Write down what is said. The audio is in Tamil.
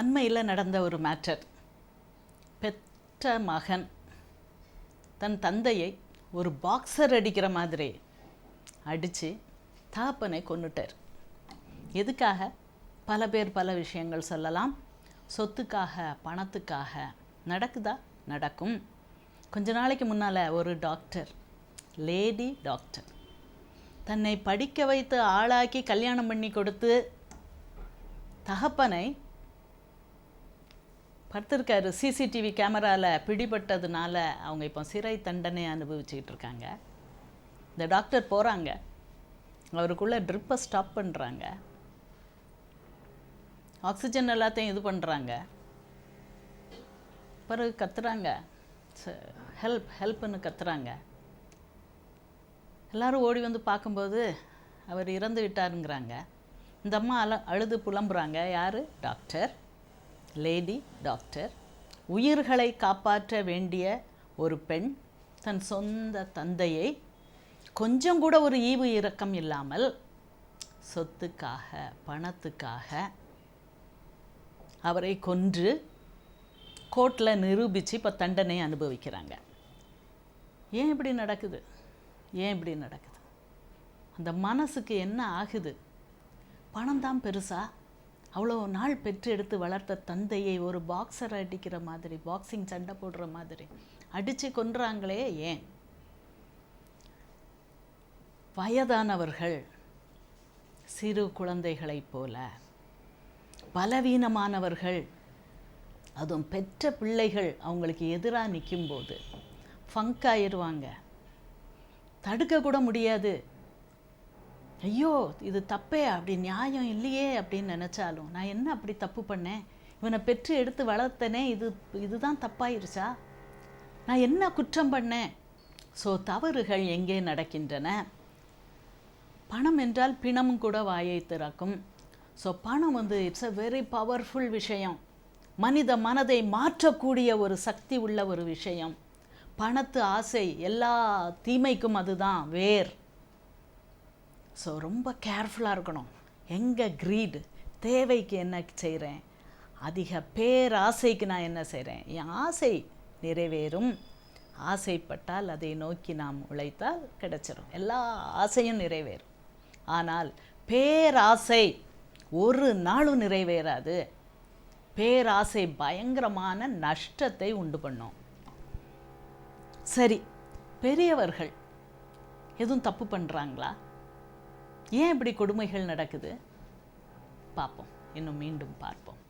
அண்மையில் நடந்த ஒரு மேட்டர். பெற்ற மகன் தன் தந்தையை ஒரு பாக்ஸர் அடிக்கிற மாதிரி அடித்து தாப்பனை கொண்டுட்டார் எதுக்காக? பல பேர் பல விஷயங்கள் சொல்லலாம். சொத்துக்காக பணத்துக்காக நடக்குதா? நடக்கும். கொஞ்ச நாளைக்கு முன்னால் ஒரு டாக்டர் லேடி டாக்டர் தன்னை படிக்க வைத்து ஆளாக்கி கல்யாணம் பண்ணி கொடுத்து தகப்பனை படுத்திருக்காரு. சிசிடிவி கேமராவில் பிடிபட்டதுனால அவங்க இப்போ சிறை தண்டனை அனுபவிச்சுக்கிட்டு இருக்காங்க. இந்த டாக்டர் போகிறாங்க அவருக்குள்ளே ட்ரிப்பை ஸ்டாப் பண்ணுறாங்க ஆக்சிஜன் எல்லாத்தையும் இது பண்ணுறாங்க பிறகு கத்துறாங்க. ஹெல்ப் ஹெல்ப்னு கத்துறாங்க. எல்லோரும் ஓடி வந்து பார்க்கும்போது அவர் இறந்து விட்டாருங்கிறாங்க இந்த அம்மா அல அழுது புலம்புறாங்க. யார்? டாக்டர். Lady doctor. உயிர்களை காப்பாற்ற வேண்டிய ஒரு பெண் தன் சொந்த தந்தையை. கொஞ்சம் கூட ஒரு ஈவு இரக்கம் இல்லாமல் சொத்துக்காக பணத்துக்காக அவரை கொன்று கோர்ட்டில் நிரூபித்து இப்போ தண்டனை அனுபவிக்கிறாங்க. ஏன் இப்படி நடக்குது? ஏன் இப்படி நடக்குது? அந்த மனசுக்கு என்ன ஆகுது? பணம் தான் பெருசாக அவ்வளோ நாள் பெற்று எடுத்து வளர்த்த தந்தையை ஒரு பாக்ஸர் அடிக்கிற மாதிரி பாக்ஸிங் சண்டை போடுற மாதிரி அடித்து கொன்றாங்களே ஏன்? வயதானவர்கள் சிறு குழந்தைகளைப் போல பலவீனமானவர்கள் அதுவும் பெற்ற பிள்ளைகள் அவங்களுக்கு எதிராக நிற்கும்போது ஃபங்க் ஆயிடுவாங்க தடுக்க கூட முடியாது. ஐயோ இது தப்பே அப்படி நியாயம் இல்லையே அப்படின்னு நினச்சாலும் நான் என்ன அப்படி தப்பு பண்ணேன்? இவனை பெற்று எடுத்து வளர்த்தனே இது இதுதான் தப்பாயிருச்சா? நான் என்ன குற்றம் பண்ணேன்? ஸோ தவறுகள் எங்கே நடக்கின்றன? பணம் என்றால் பிணமும் கூட வாயை திறக்கும். ஸோ பணம் வந்து இட்ஸ் அ வெரி பவர்ஃபுல் விஷயம். மனித மனதை மாற்றக்கூடிய ஒரு சக்தி உள்ள ஒரு விஷயம். பணத்து ஆசை எல்லா தீமைக்கும் அதுதான் வேர். ஸோ ரொம்ப கேர்ஃபுல்லாக இருக்கணும். எங்கே க்ரீடு தேவைக்கு என்ன செய்கிறேன் அதிக பேராசைக்கு நான் என்ன செய்கிறேன் என் ஆசை நிறைவேறும். ஆசைப்பட்டால் அதை நோக்கி நாம் உழைத்தால் கிடைச்சிடும் எல்லா ஆசையும் நிறைவேறும். ஆனால் பேராசை ஒரு நாளும் நிறைவேறாது. பேராசை பயங்கரமான நஷ்டத்தை உண்டு பண்ணும். சரி பெரியவர்கள் எதுவும் தப்பு பண்ணுறாங்களா ஏன் இப்படி கொடுமைகள் நடக்குது? பார்ப்போம். இன்னும் மீண்டும் பார்ப்போம்.